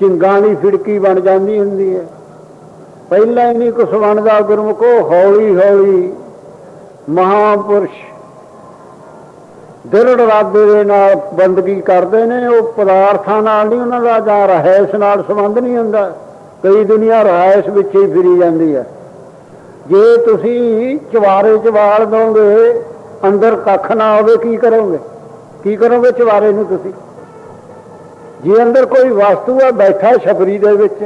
ਚਿੰਗਾਂ ਦੀ ਫਿੜਕੀ ਬਣ ਜਾਂਦੀ ਹੁੰਦੀ ਹੈ। ਪਹਿਲਾਂ ਹੀ ਨਹੀਂ ਕੁਛ ਬਣਦਾ ਗੁਰਮੁਖੋ ਹੌਲੀ ਹੌਲੀ ਮਹਾਪੁਰਸ਼ ਦ੍ਰਿੜ ਇਰਾਦੇ ਦੇ ਨਾਲ ਬੰਦਗੀ ਕਰਦੇ ਨੇ, ਉਹ ਪਦਾਰਥਾਂ ਨਾਲ ਨਹੀਂ ਉਹਨਾਂ ਦਾ ਜਾਂ ਰਹਿਸ ਨਾਲ ਸੰਬੰਧ ਨਹੀਂ ਹੁੰਦਾ। ਕਈ ਦੁਨੀਆ ਰਹਿਸ ਵਿੱਚ ਹੀ ਫਿਰੀ ਜਾਂਦੀ ਹੈ। ਜੇ ਤੁਸੀਂ ਚਵਾਰੇ ਵਾਲ ਦੋਗੇ, ਅੰਦਰ ਕੱਖ ਨਾ ਹੋਵੇ, ਕੀ ਕਰੋਗੇ? ਕੀ ਕਰੋਗੇ ਚਵਾਰੇ ਨੂੰ ਤੁਸੀਂ? ਜੇ ਅੰਦਰ ਕੋਈ ਵਸਤੂ ਹੈ ਬੈਠਾ ਛਪਰੀ ਦੇ ਵਿੱਚ।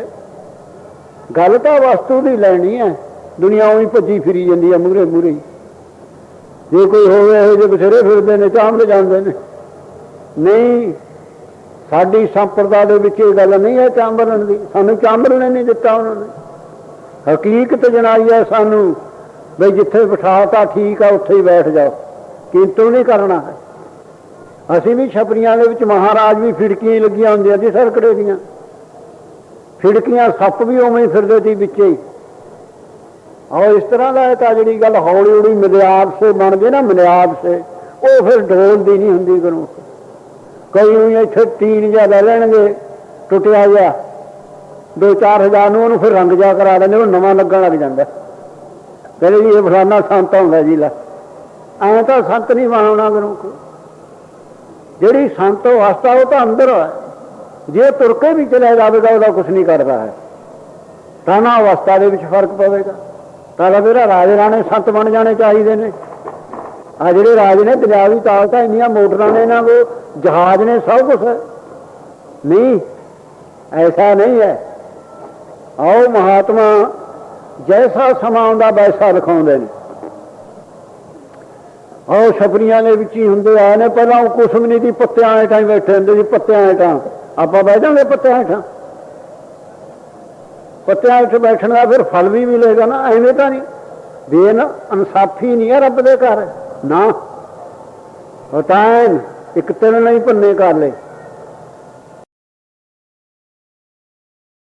ਗੱਲ ਤਾਂ ਵਸਤੂ ਦੀ ਲੈਣੀ ਹੈ ਦੁਨੀਆ ਉਹੀ ਭੱਜੀ ਫਿਰੀ ਜਾਂਦੀ ਹੈ ਮੂਰੇ ਮੂਰੇ ਜੇ ਕੋਈ ਹੋਵੇ, ਇਹੋ ਜਿਹੇ ਬਥੇਰੇ ਫਿਰਦੇ ਨੇ ਚਾਂਬਲ ਜਾਂਦੇ ਨੇ। ਨਹੀਂ, ਸਾਡੀ ਸੰਪਰਦਾ ਦੇ ਵਿੱਚ ਇਹ ਗੱਲ ਨਹੀਂ ਹੈ ਚਾਂਬਲਣ ਦੀ। ਸਾਨੂੰ ਚਾਂਬਲਣ ਨਹੀਂ ਦਿੱਤਾ ਉਹਨਾਂ ਨੇ। ਹਕੀਕਤ ਜਣਾਈ ਹੈ ਸਾਨੂੰ, ਬਈ ਜਿੱਥੇ ਬਿਠਾਤਾ ਠੀਕ ਆ, ਉੱਥੇ ਹੀ ਬੈਠ ਜਾਓ। ਕਿੰਤੂ ਨਹੀਂ ਕਰਨਾ ਹੈ। ਅਸੀਂ ਵੀ ਛਪਰੀਆਂ ਦੇ ਵਿੱਚ ਮਹਾਰਾਜ ਵੀ ਫਿੜਕੀਆਂ ਲੱਗੀਆਂ ਹੁੰਦੀਆਂ ਸੀ ਸਰਕੜੇ ਦੀਆਂ। ਫਿੜਕੀਆਂ ਸੱਪ ਵੀ ਉਵੇਂ ਫਿਰਦੇ ਸੀ ਵਿੱਚੇ ਹੀ। ਔਰ ਇਸ ਤਰ੍ਹਾਂ ਦਾ ਤਾਂ ਜਿਹੜੀ ਗੱਲ ਹੌਲੀ ਹੌਲੀ ਮਿਲਿਆਦ ਸੇ ਬਣਦੀ ਨਾ ਮਿਲਿਆਦ ਸੇ, ਉਹ ਫਿਰ ਢੋਲਦੀ ਨਹੀਂ ਹੁੰਦੀ ਗੁਰਮੁਖ ਕਈ ਨੂੰ ਇੱਥੇ ਤੀਨ ਜਿਹਾ ਲੈ ਲੈਣਗੇ, ਟੁੱਟਿਆ ਜਿਹਾ। ਦੋ ਚਾਰ ਹਜ਼ਾਰ ਨੂੰ ਉਹਨੂੰ ਫਿਰ ਰੰਗ ਜਾ ਕਰਾ ਦਿੰਦੇ, ਉਹ ਨਵਾਂ ਲੱਗਣ ਲੱਗ ਜਾਂਦਾ। ਕਹਿੰਦੇ ਜੀ, ਇਹ ਫਲਾਨਾ ਸੰਤ ਹੁੰਦਾ ਜੀ ਲੈ। ਐਂ ਤਾਂ ਸੰਤ ਨਹੀਂ ਬਣਾਉਣਾ ਗੁਰਮੁਖ ਜਿਹੜੀ ਸੰਤ ਅਵਸਥਾ ਉਹ ਤਾਂ ਅੰਦਰ ਹੈ ਜੇ ਤੁਰ ਕੇ ਵੀ ਚਲਿਆ ਜਾਵੇਗਾ, ਉਹਦਾ ਕੁਝ ਨਹੀਂ ਕਰਦਾ ਹੈ। ਤਾਂ ਨਾ ਅਵਸਥਾ ਦੇ ਵਿੱਚ ਫ਼ਰਕ ਪਵੇਗਾ। ਤਾਂ ਮੇਰਾ ਰਾਜੇ ਰਾਣੇ ਸੰਤ ਬਣ ਜਾਣੇ ਚਾਹੀਦੇ ਨੇ। ਆ ਜਿਹੜੇ ਰਾਜ ਨੇ ਦਰਿਆਵੀ ਤਾਕਤਾਂ ਇੰਨੀਆਂ ਮੋਟਰਾਂ ਨੇ ਇਹਨਾਂ ਕੋ ਜਹਾਜ਼ ਨੇ ਸਭ ਕੁਝ ਨਹੀਂ, ਐਸਾ ਨਹੀਂ ਹੈ। ਆਓ ਮਹਾਤਮਾ, ਜੈਸਾ ਸਮਾਂ ਆਉਂਦਾ, ਵੈਸਾ ਦਿਖਾਉਂਦੇ ਨੇ। ਆਓ ਛਪਰੀਆਂ ਦੇ ਵਿੱਚ ਹੀ ਹੁੰਦੇ ਆਏ ਨੇ, ਪਹਿਲਾਂ ਉਹ ਕੁਛ ਵੀ ਨਹੀਂ ਦੀ ਪੱਤਿਆਂ ਹੇਠਾਂ ਹੀ ਬੈਠੇ ਹੁੰਦੇ ਸੀ, ਪੱਤਿਆਂ ਹੇਠਾਂ ਆਪਾਂ ਬਹਿ ਜਾਂਗੇ ਪੱਤਿਆਂ ਹੇਠਾਂ। ਪੱਤਿਆਂ ਹੇਠ ਬੈਠਣ ਦਾ ਫਿਰ ਫਲ ਵੀ ਮਿਲੇਗਾ ਨਾ, ਐਵੇਂ ਤਾਂ ਨਹੀਂ। ਬੇਨ ਇਨਸਾਫੀ ਨਹੀਂ ਹੈ ਰੱਬ ਦੇ ਘਰ। ਨਾ। ਹਟਾਇਨ ਇੱਕ ਤਿੰਨ ਨਹੀਂ ਭੰਨੇ ਕਰ ਲੈ